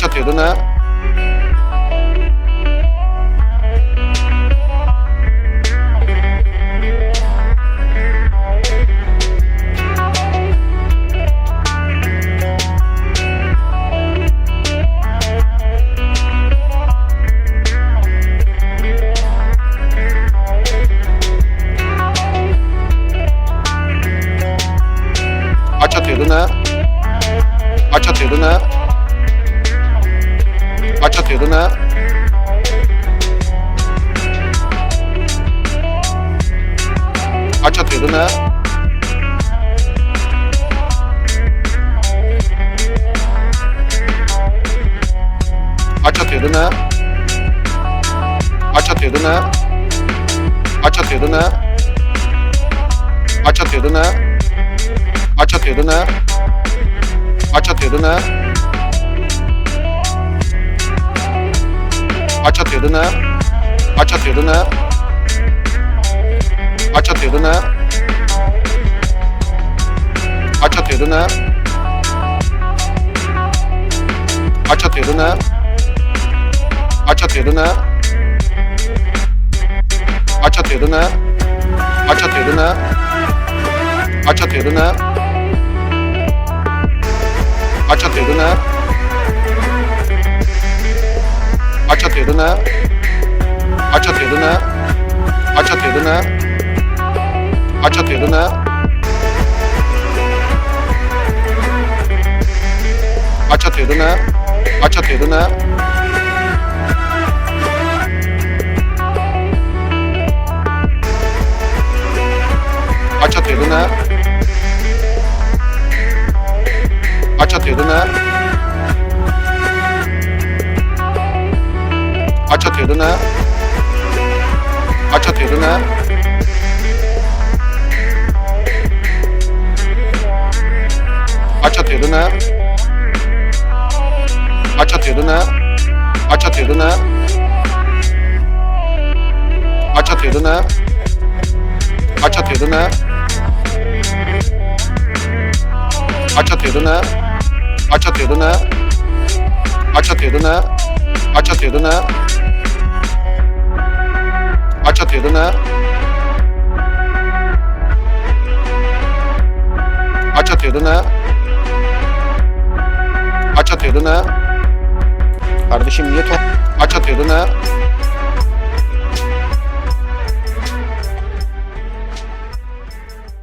Aç atıyordun ha. Aç atıyordun ha. Aç atıyordun ha. Aç atıyordun ha. Aç atıyordun ha. Aç atıyordun ha. Aç atıyordun ha. Aç atıyordun ha. Aç atıyordun ha. Aç atıyordun ha. Aç atıyordun ha. Atıyordun ha. Aç atıyordun ha. Aç atıyordun ha. Aç atıyordun ha. Aç atıyordun ha. Aç atıyordun ha. Aç atıyordun ha. Aç atıyordun ha. Aç atıyordun ha. Aç atıyordun ha. Aç atıyordun ha. Aç atıyordun ha. Aç atıyordun ha. Aç atıyordun ha. Aç atıyordun ha. Aç atıyordun ha. Aç atıyordun ha. Aç atıyordun ha. Atıyordun ha. Aç atıyordun ha. Aç atıyordun ha. Aç atıyordun ha. Aç atıyordun ha. Aç atıyordun ha. Aç atıyordun ha. Aç atıyordun ha. Aç atıyordun ha. Aç atıyordun ha. Aç atıyordun ha. Aç atıyordun ha. Aç atıyordun ha. Aç atıyordun ha. Kardeşim niye top? Aç atıyordun ha.